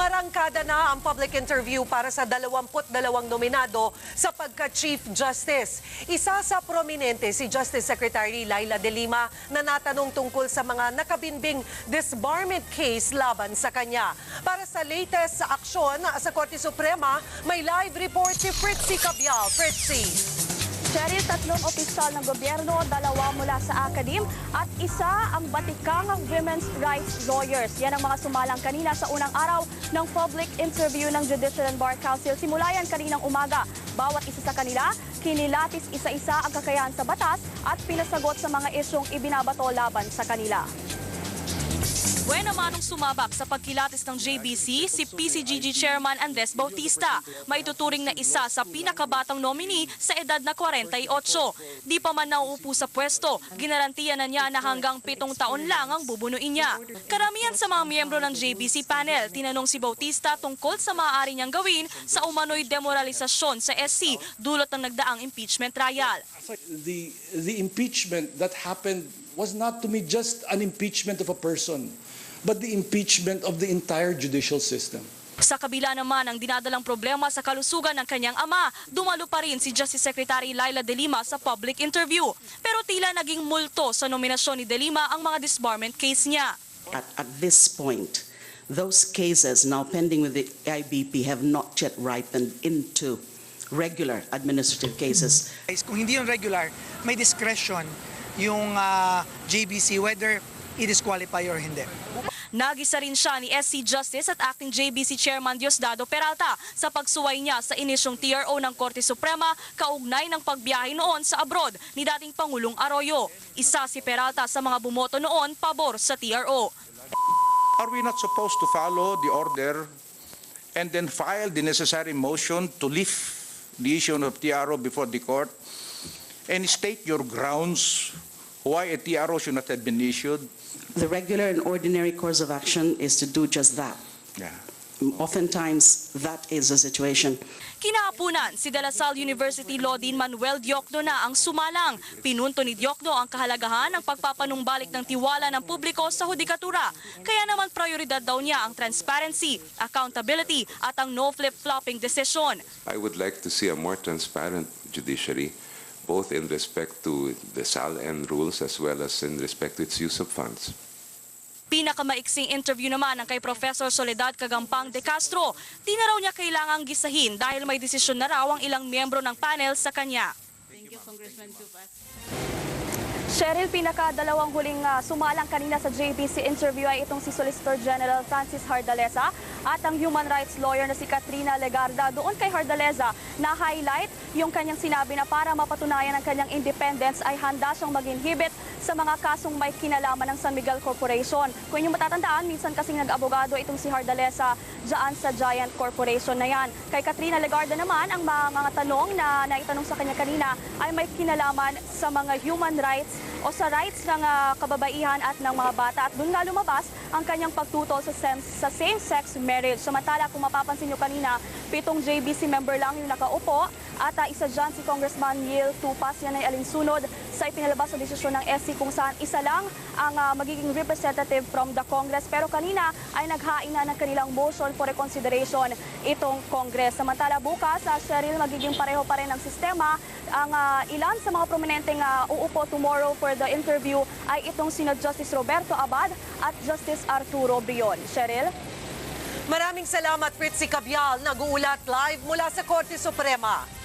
Umarangkada na ang public interview para sa 22 nominado sa pagka-Chief Justice. Isa sa prominente si Justice Secretary Laila De Lima na natanong tungkol sa mga nakabinbing disbarment case laban sa kanya. Para sa latest sa aksyon sa Korte Suprema, may live report si Fritzy Cabial. Fritzy. Cheryl, tatlong opisyal ng gobyerno, dalawa mula sa akadim at isa ang batikang women's rights lawyers. Yan ang mga sumalang kanina sa unang araw ng public interview ng Judicial and Bar Council. Simula yan kaninang umaga. Bawat isa sa kanila, kinilatis isa-isa ang kakayahan sa batas at pinasagot sa mga isyong ibinabato laban sa kanila. Buena manong sumabak sa pagkilatis ng JBC si PCGG Chairman Andres Bautista. Maituturing na isa sa pinakabatang nominee sa edad na 48. Di pa man nauupo sa pwesto, ginarantiya na niya na hanggang pitong taon lang ang bubunuin niya. Karamihan sa mga miyembro ng JBC panel, tinanong si Bautista tungkol sa maaari niyang gawin sa umano'y demoralisasyon sa SC dulot ng nagdaang impeachment trial. the the impeachment that happened was not to me just an impeachment of a person, but the impeachment of the entire judicial system. Sa kabila naman ang dinadalang problema sa kalusugan ng kanyang ama, dumalo pa rin si Justice Secretary Laila De Lima sa public interview. Pero tila naging multo sa nominasyon ni De Lima ang mga disbarment case niya. At, at this point, those cases now pending with the IBP have not yet ripened into regular administrative cases. Kung hindi yung regular, may discretion yung ah, JBC whether i-disqualify or hindi. Nagisa rin siya ni SC Justice at acting JBC Chairman Diosdado Peralta sa pagsuway niya sa inisyong TRO ng Korte Suprema kaugnay ng pagbiyahe noon sa abroad ni dating Pangulong Arroyo. Isa si Peralta sa mga bumoto noon pabor sa TRO. Are we not supposed to follow the order and then file the necessary motion to lift the issue of TRO before the court and state your grounds why a TRO should not have been issued? The regular and ordinary course of action is to do just that. Yeah. Oftentimes, that is the situation. Kinahapunan, si De La Salle University Law Dean Manuel Diokno na ang sumalang. Pinunto ni Diokno ang kahalagahan ng pagpapanumbalik ng tiwala ng publiko sa hudikatura. Kaya naman prioridad daw niya ang transparency, accountability at ang no flip-flopping decision. I would like to see a more transparent judiciary, both in respect to the SALN rules as well as in respect to its use of funds. Pinakamaiksing interview naman ang kay Professor Soledad Kagampang de Castro. Di na raw niya kailangang gisahin dahil may desisyon na raw ang ilang miyembro ng panel sa kanya. Cheryl, pinakadalawang huling ah, sumalang kanina sa JBC interview ay itong si Solicitor General Francis Hardaleza at ang human rights lawyer na si Katrina Legarda. Doon kay Hardaleza na-highlight yung kanyang sinabi na para mapatunayan ang kanyang independence ay handa siyang mag-inhibit sa mga kasong may kinalaman ng San Miguel Corporation. Kung inyong matatandaan, minsan kasing nag-abogado itong si Hardaleza dyan sa Giant Corporation na yan. Kay Katrina Legarda naman, ang mga, mga tanong na naitanong sa kanya kanina ay may kinalaman sa mga human rights o sa rights ng ah, kababaihan at ng mga bata. At doon nga lumabas ang kanyang pagtutol sa, sa same-sex marriage. Samantala, kung mapapansin nyo kanina, pitong JBC member lang yung nakaupo at ah, isa dyan si Congressman Yale Tupas. Yan ay alinsunod sa ipinalabas sa desisyon ng SC kung saan isa lang ang ah, magiging representative from the Congress. Pero kanina ay naghain na ng kanilang motion for reconsideration itong Congress. Samantala bukas, sa Cheryl, magiging pareho pa rin ang sistema. Ang ah, ilan sa mga prominenteng ah, uupo tomorrow for the interview ay itong sina Justice Roberto Abad at Justice Arturo Brion. Cheryl? Maraming salamat Fritzy Cabial, nag-uulat live mula sa Korte Suprema.